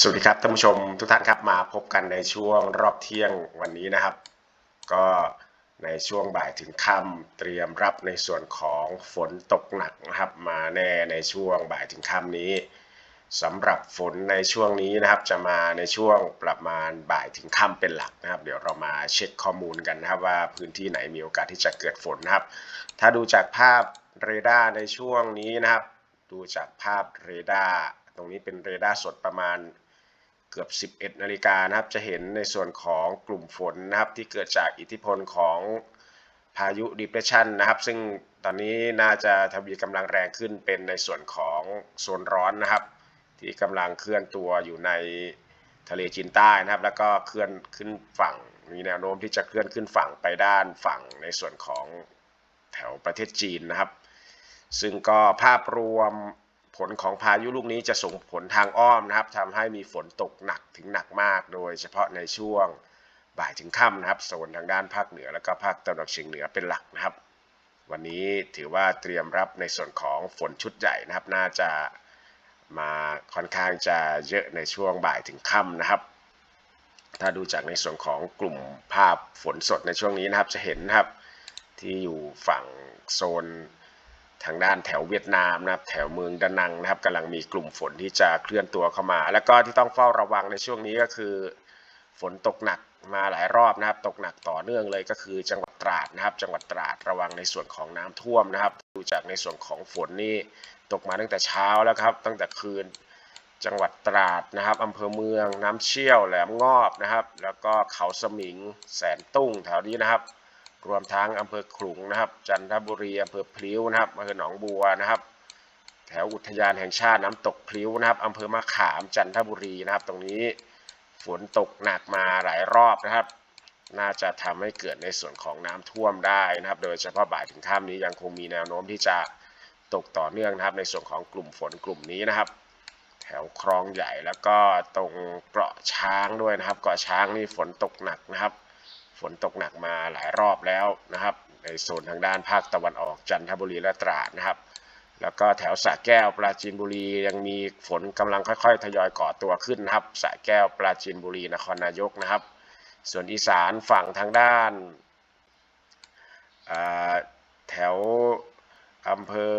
สวัสดีครับท่านผู้ชมทุกท่านครับมาพบกันในช่วงรอบเที่ยงวันนี้นะครับ ก็ในช่วงบ่ายถึงค่ำเตรียมรับในส่วนของฝนตกหนักนะครับ มาแน่ในช่วงบ่ายถึงค่ำนี้สำหรับฝนในช่วงนี้นะครับ จะมาในช่วงประมาณบ่ายถึงค่ำเป็นหลักนะครับ เดี๋ยวเรามาเช็คข้อมูลกันนะครับว่าพื้นที่ไหนมีโอกาสที่จะเกิดฝนนะครับ ถ้าดูจากภาพเรดาร์ในช่วงนี้นะครับ ดูจากภาพเรดาร์ตรงนี้เป็นเรดาร์สดประมาณ เกือบ 11 นาฬิกานะครับ จะเห็นในส่วนของกลุ่มฝนนะครับที่เกิดจากอิทธิพลของพายุ depression นะครับ ซึ่งตอนนี้น่าจะทวีกำลังแรงขึ้นเป็นในส่วนของโซนร้อนนะครับ ที่กำลังเคลื่อนตัวอยู่ในทะเลจีนใต้นะครับ แล้วก็เคลื่อนขึ้นฝั่งมีแนวโน้มที่จะเคลื่อนขึ้นฝั่งไปด้านฝั่งในส่วนของแถวประเทศจีนนะครับ ซึ่งก็ภาพรวม ผลของพายุลูกนี้จะส่งผลทางอ้อมนะครับทำให้มีฝนตกหนักถึงหนักมาก โดยเฉพาะในช่วงบ่ายถึงค่ำนะครับโซนทางด้านภาคเหนือแล้วก็ภาคตะวันออกเฉียงเหนือเป็นหลักนะครับ วันนี้ถือว่าเตรียมรับในส่วนของฝนชุดใหญ่นะครับ น่าจะมาค่อนข้างจะเยอะในช่วงบ่ายถึงค่ำนะครับ ถ้าดูจากในส่วนของกลุ่มภาพฝนสดในช่วงนี้นะครับจะเห็นนะครับที่อยู่ฝั่งโซน ทางด้านแถวเวียดนามนะครับแถวเมืองดานังนะครับกำลังมีกลุ่มฝนที่จะเคลื่อนตัวเข้ามา แล้วก็ที่ต้องเฝ้าระวังในช่วงนี้ก็คือ ฝนตกหนักมาหลายรอบนะครับ ตกหนักต่อเนื่องเลยก็คือจังหวัดตราดนะครับ จังหวัดตราดระวังในส่วนของน้ำท่วมนะครับ ดูจากในส่วนของฝนนี่ตกมาตั้งแต่เช้าแล้วครับ ตั้งแต่คืนจังหวัดตราดนะครับอำเภอเมืองน้ำเชี่ยวแหลมงอบนะครับ แล้วก็เขาสมิงแสนตุ้งแถวนี้นะครับ รวมทั้งอำเภอขลุงนะครับ จันทบุรีอำเภอพลิ้วนะครับอำเภอหนองบัวนะครับ แถวอุทยานแห่งชาติน้ำตกพลิ้วนะครับอำเภอมะขามจันทบุรีนะครับ ตรงนี้ฝนตกหนักมาหลายรอบนะครับ น่าจะทำให้เกิดในส่วนของน้ำท่วมได้นะครับ โดยเฉพาะบ่ายถึงค่ำนี้ยังคงมีแนวโน้มที่จะตกต่อเนื่องนะครับ ในส่วนของกลุ่มฝนกลุ่มนี้นะครับ แถวคลองใหญ่แล้วก็ตรงเกาะช้างด้วยนะครับ เกาะช้างนี่ฝนตกหนักนะครับ ฝนตกหนักมาหลายรอบแล้วนะครับ ในโซนทางด้านภาคตะวันออกจันทบุรีและตราดนะครับ แล้วก็แถวสระแก้วปราจีนบุรียังมีฝนกำลังค่อยๆ ทยอยก่อตัวขึ้นนะครับสระแก้วปราจีนบุรีนครนายกนะครับ ส่วนอีสานฝั่งทางด้านแถวอำเภอ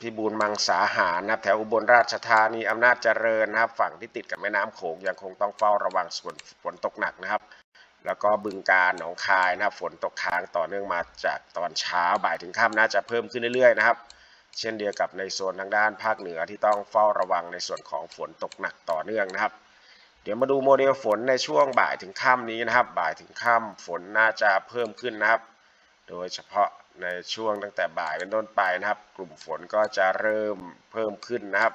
พิบูลมังสาหารนะครับแถวอุบลราชธานีอำนาจเจริญนะครับ ฝั่งที่ติดกับแม่น้ำโขงยังคงต้องเฝ้าระวังส่วนฝนตกหนักนะครับ แล้วก็บึงการหนองคายนะครับฝนตกค้างต่อเนื่องมาจากตอนเช้าบ่ายถึงค่ำน่าจะเพิ่มขึ้นเรื่อยๆนะครับ เช่นเดียวกับในโซนทางด้านภาคเหนือที่ต้องเฝ้าระวังในส่วนของฝนตกหนักต่อเนื่องนะครับ เดี๋ยวมาดูโมเดลฝนในช่วงบ่ายถึงค่ำนี้นะครับ บ่ายถึงค่ำฝนน่าจะเพิ่มขึ้นนะครับ โดยเฉพาะในช่วงตั้งแต่บ่ายเป็นต้นไปนะครับ กลุ่มฝนก็จะเริ่มเพิ่มขึ้นนะครับ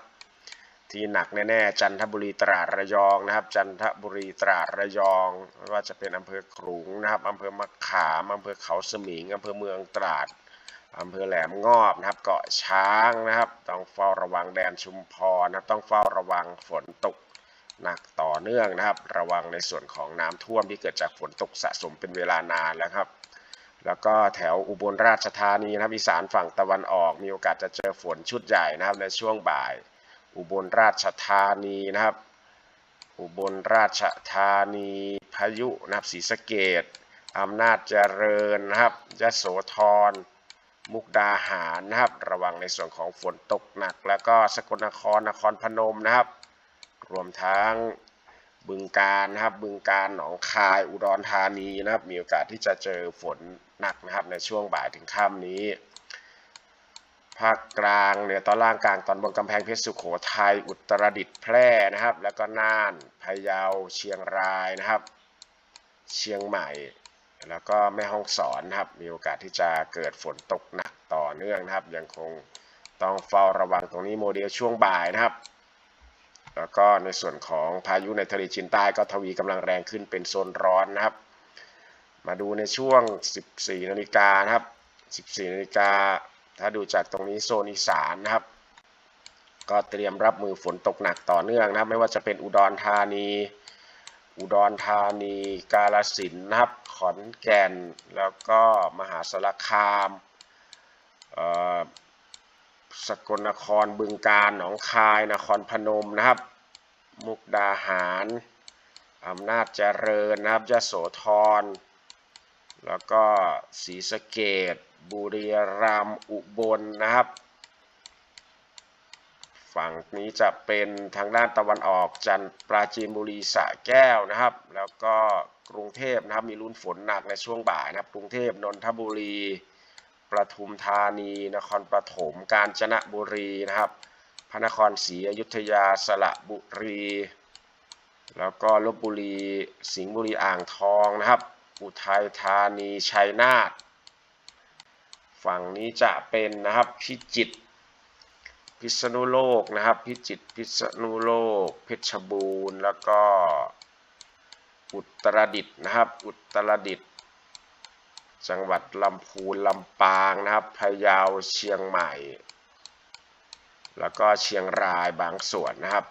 ที่หนักแน่ๆจันทบุรีตราดระยองนะครับ จันทบุรีตราดระยองไม่ว่าจะเป็นอำเภอขลุงนะครับอำเภอมะขามอำเภอเขาสมิงอำเภอเมืองตราดอำเภอแหลมงอบนะครับเกาะช้างนะครับ ต้องเฝ้าระวังแดนชุมพรนะรต้องเฝ้าระวังฝนตกหนักต่อเนื่องนะครับ ระวังในส่วนของน้ำท่วมที่เกิดจากฝนตกสะสมเป็นเวลานานแล้วครับ แล้วก็แถวอุบลราชธานีนะครับอีสานฝั่งตะวันออก มีโอกาสจะเจอฝนชุดใหญ่นะครับในช่วงบ่าย อุบลราชธานีนะครับ อุบลราชธานีพายุนะครับศรีสะเกดอำนาจเจริญนะครับยโสธร มุกดาหารนะครับ ระวังในส่วนของฝนตกหนัก แล้วก็สกลนครนครพนมนะครับ รวมทั้งบึงการนะครับบึงการหนองคายอุดรธานีนะครับ มีโอกาสที่จะเจอฝนหนักนะครับในช่วงบ่ายถึงค่ำนี้ ภาคกลางเหนือตอนล่างกลางตอนบนกำแพงเพชรสุโขทัยอุตรดิตถ์แพร่นะครับ แล้วก็น่านพะเยาเชียงรายนะครับ เชียงใหม่ แล้วก็แม่ฮ่องสอนนะครับ มีโอกาสที่จะเกิดฝนตกหนักต่อเนื่องนะครับ ยังคงต้องเฝ้าระวังตรงนี้โมเดลช่วงบ่ายนะครับ แล้วก็ในส่วนของพายุในทะเลจีนใต้ก็ทวีกำลังแรงขึ้นเป็นโซนร้อนนะครับ มาดูในช่วง 14นาฬิกานะครับ 14นาฬิกา ถ้าดูจากตรงนี้โซนอีสานนะครับ ก็เตรียมรับมือฝนตกหนักต่อเนื่องนะครับไม่ว่าจะเป็นอุดรธานี อุดรธานี กาฬสินธุ์นะครับ ขอนแก่น แล้วก็มหาสารคามอ่อสกลนครบึงกาฬหนองคายนครพนมนะครับ มุกดาหารอำนาจเจริญนะครับยโสธร แล้วก็ศรีสะเกด บุรีรัมย์อุบลนะครับ ฝั่งนี้จะเป็นทางด้านตะวันออกจันทร์ปราจีนบุรีสระแก้วนะครับ แล้วก็กรุงเทพนะครับมีลุ้นฝนหนักในช่วงบ่ายนะครับ กรุงเทพนนทบุรีประทุมธานีนครปฐมกาญจนบุรีนะครับ พระนครศรีอยุธยาสระบุรี แล้วก็ลบบุรี สิงห์บุรีอ่างทองนะครับ อุทัยธานีชัยนาท ฝั่งนี้จะเป็นนะครับพิจิตรพิษณุโลกนะครับ พิจิตรพิษณุโลก เพชรบูรณ์แล้วก็อุตรดิตถ์นะครับ อุตรดิตถ์จังหวัดลำพูนลำปางนะครับพะเยาเชียงใหม่ แล้วก็เชียงรายบางส่วนนะครับ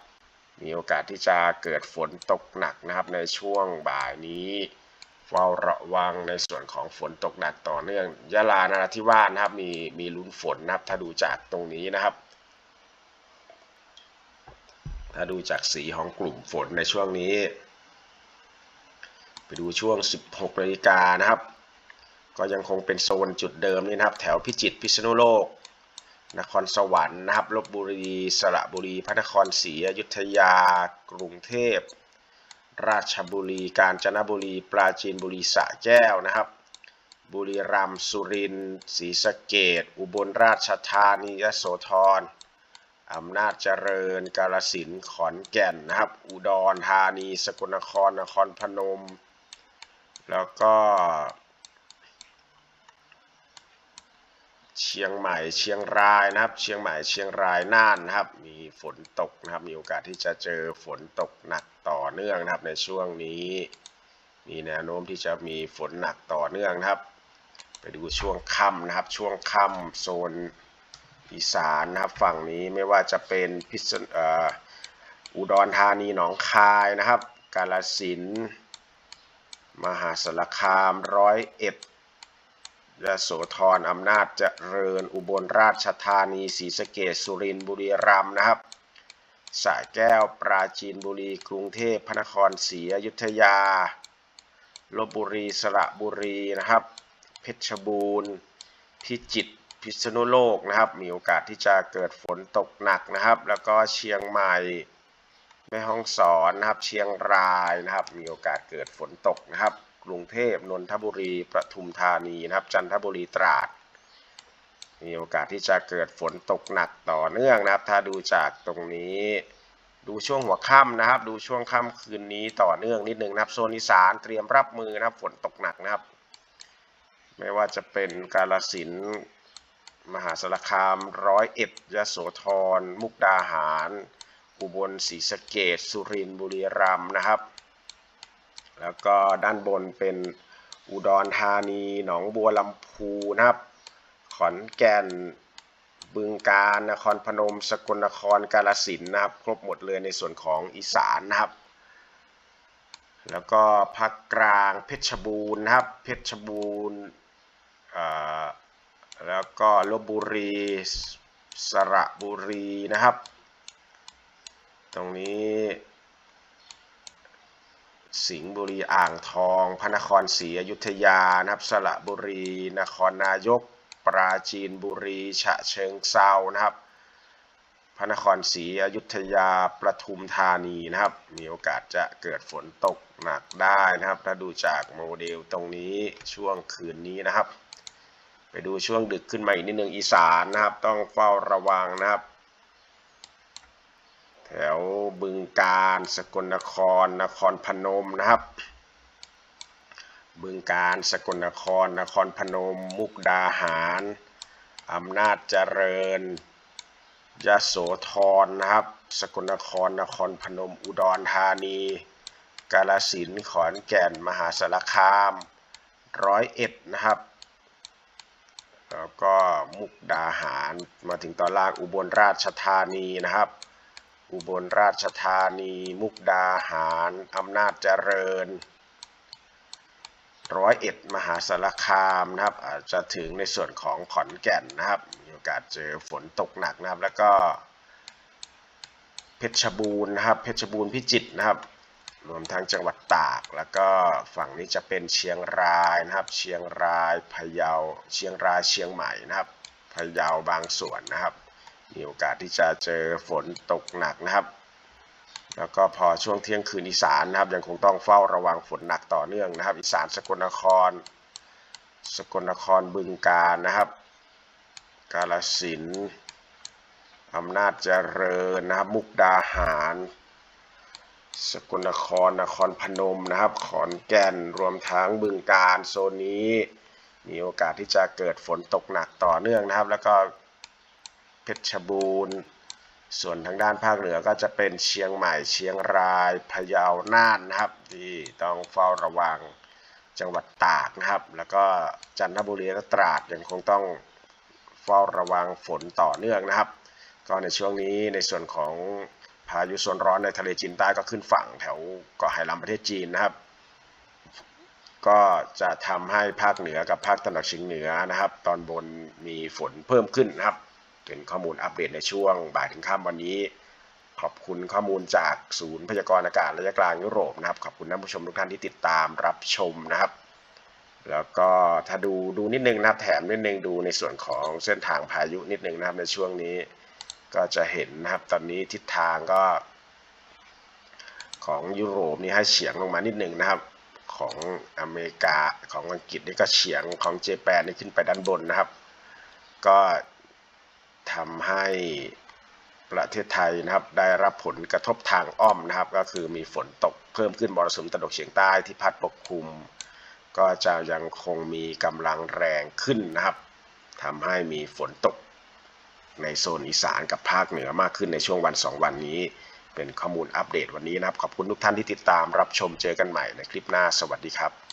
มีโอกาสที่จะเกิดฝนตกหนักนะครับในช่วงบ่ายนี้ เฝ้าระวังในส่วนของฝนตกหนักต่อเนื่องยะลานราธิวาสนะครับมีมีลุ้นฝนนะครับถ้าดูจากตรงนี้นะครับ ถ้าดูจากสีของกลุ่มฝนในช่วงนี้ ไปดูช่วง 16นาฬิกานะครับ ก็ยังคงเป็นโซนจุดเดิมนี่นะครับ แถวพิจิตรพิษณุโลก นครสวรรค์นะครับลบบุรีสระบุรีพระนครศรีอยุธยากรุงเทพ ราชบุรี กาญจนบุรี ปราจีนบุรีสะแก้วนะครับ บุรีรัมย์สุรินทร์ศรีสะเกดอุบลราชธานียโสธรอำนาจเจริญ กาฬสินขอนแก่นนะครับ อุดรธานี สกลนคร นครพนม แล้วก็ เชียงใหม่ เชียงรายนะครับ เชียงใหม่ เชียงราย น่านนะครับ มีฝนตกนะครับ มีโอกาสที่จะเจอฝนตกหนัก ต่อเนื่องนะครับในช่วงนี้ มีแนวโน้มที่จะมีฝนหนักต่อเนื่องนะครับ ไปดูช่วงค่ำนะครับ ช่วงค่ำโซนอีสานนะครับฝั่งนี้ไม่ว่าจะเป็นพิษอุดรธานีหนองคายนะครับ กาฬสินมหาสารคามร้อยเอ็ดยโสธรอำนาจเจริญอุบลราชธานีศรีสะเกษสุรินทร์บุรีรัมย์นะครับ สระแก้ว ปราจีนบุรี กรุงเทพพระนครศรีอยุธยาลบบุรี สระบุรีนะครับ เพชรบูรณ์ พิจิตร พิษณุโลกนะครับ มีโอกาสที่จะเกิดฝนตกหนักนะครับ แล้วก็เชียงใหม่ แม่ฮ่องสอนนะครับ เชียงรายนะครับ มีโอกาสเกิดฝนตกนะครับ กรุงเทพ นนทบุรี ปทุมธานีนะครับ จันทบุรี ตราด มีโอกาสที่จะเกิดฝนตกหนักต่อเนื่องนะครับ ถ้าดูจากตรงนี้ ดูช่วงหัวค่ำนะครับ ดูช่วงค่ำคืนนี้ต่อเนื่องนิดหนึ่งนะครับ โซนอีสานเตรียมรับมือนะครับ ฝนตกหนักนะครับ ไม่ว่าจะเป็นกาฬสินธุ์มหาสารคามร้อยเอ็ดยโสธร มุกดาหาร อุบลศรีสะเกษสุรินทร์บุรีรัมย์นะครับ แล้วก็ด้านบนเป็นอุดรธานี หนองบัวลำพูนะครับ อนแก่นบึงกาฬนครพนม สกลนครกาฬสินธุ์นะครับ ครบหมดเลยในส่วนของอีสานนะครับ แล้วก็ภาคกลางเพชรบูรณ์นะครับ เพชรบูรณ์แล้วก็ลบบุรีสระบุรีนะครับ ตรงนี้ สิงห์บุรีอ่างทอง พระนครศรีอยุธยานะครับ สระบุรี นครนายก ปราจีนบุรี ฉะเชิงเซานะครับ พระนครศรีอยุธยาประทุมธานีนะครับ มีโอกาสจะเกิดฝนตกหนักได้นะครับ ถ้าดูจากโมเดลตรงนี้ช่วงคืนนี้นะครับ ไปดูช่วงดึกขึ้นมาอีกนิดนึงอีสานนะครับ ต้องเฝ้าระวังนะครับแถวบึงกาฬสกลนคร นครพนมนะครับ บึงกาฬสกลนคร นครพนม มุกดาหารอำนาจเจริญยโสธรนะครับ สกลนคร นครพนม อุดรธานี กาฬสินขอนแก่น มหาสารคาม ร้อยเอ็ดนะครับ แล้วก็มุกดาหาร มาถึงตอนล่างอุบลราชธานีนะครับ อุบลราชธานี มุกดาหาร อำนาจเจริญ ร้อยเอ็ดมหาสารคามนะครับ อาจจะถึงในส่วนของขอนแก่นนะครับ มีโอกาสเจอฝนตกหนักนะครับ แล้วก็เพชรบูรณ์นะครับ เพชรบูรณ์พิจิตรนะครับ รวมทั้งจังหวัดตาก แล้วก็ฝั่งนี้จะเป็นเชียงรายนะครับ เชียงรายพะเยา เชียงรายเชียงใหม่นะครับพะเยาบางส่วนนะครับ มีโอกาสที่จะเจอฝนตกหนักนะครับ แล้วก็พอช่วงเที่ยงคืนอีสานนะครับ ยังคงต้องเฝ้าระวังฝนหนักต่อเนื่องนะครับ อีสานสกลนคร สกลนครบึงกาฬนะครับ กาฬสินธุ์อำนาจเจริญนะครับ มุกดาหาร สกลนครนครพนมนะครับ ขอนแก่นรวมทั้งบึงกาฬโซนนี้ มีโอกาสที่จะเกิดฝนตกหนักต่อเนื่องนะครับ แล้วก็เพชรบูรณ์ ส่วนทางด้านภาคเหนือก็จะเป็นเชียงใหม่ เชียงรายพะเยาน่านนะครับ ที่ต้องเฝ้าระวังจังหวัดตากนะครับ แล้วก็จันทบุรีและตราดยังคงต้องเฝ้าระวังฝนต่อเนื่องนะครับ ก็ในช่วงนี้ในส่วนของพายุโซนร้อนในทะเลจีนใต้ก็ขึ้นฝั่งแถวเกาะไหหลำประเทศจีนนะครับ ก็จะทำให้ภาคเหนือกับภาคตะวันออกเฉียงเหนือนะครับ ตอนบนมีฝนเพิ่มขึ้นนะครับ เป็นข้อมูลอัปเดตในช่วงบ่ายถึงค่ำวันนี้ ขอบคุณข้อมูลจากศูนย์พยากรณ์อากาศระยะกลางยุโรปนะครับขอบคุณท่านผู้ชมทุกท่านที่ติดตามรับชมนะครับ แล้วก็ถ้าดูดูนิดนึงนะครับแถมนิดนึงดูในส่วนของเส้นทางพายุนิดนึงนะครับในช่วงนี้ ก็จะเห็นนะครับตอนนี้ทิศทางก็ ของยุโรปนี่ให้เฉียงลงมานิดนึงนะครับของอเมริกาของอังกฤษนี่ก็เฉียงของเจแปนนี่ขึ้นไปด้านบนนะครับ ก็ ทำให้ประเทศไทยนะครับได้รับผลกระทบทางอ้อมนะครับ ก็คือมีฝนตกเพิ่มขึ้นมรสุมตะวันตกเฉียงใต้ที่พัดปกคลุม ก็จะยังคงมีกำลังแรงขึ้นนะครับทำให้มีฝนตกในโซนอีสานกับภาคเหนือมากขึ้นในช่วงวัน 2 วันนี้ เป็นข้อมูลอัปเดตวันนี้นะครับ ขอบคุณทุกท่านที่ติดตามรับชมเจอกันใหม่ในคลิปหน้าสวัสดีครับ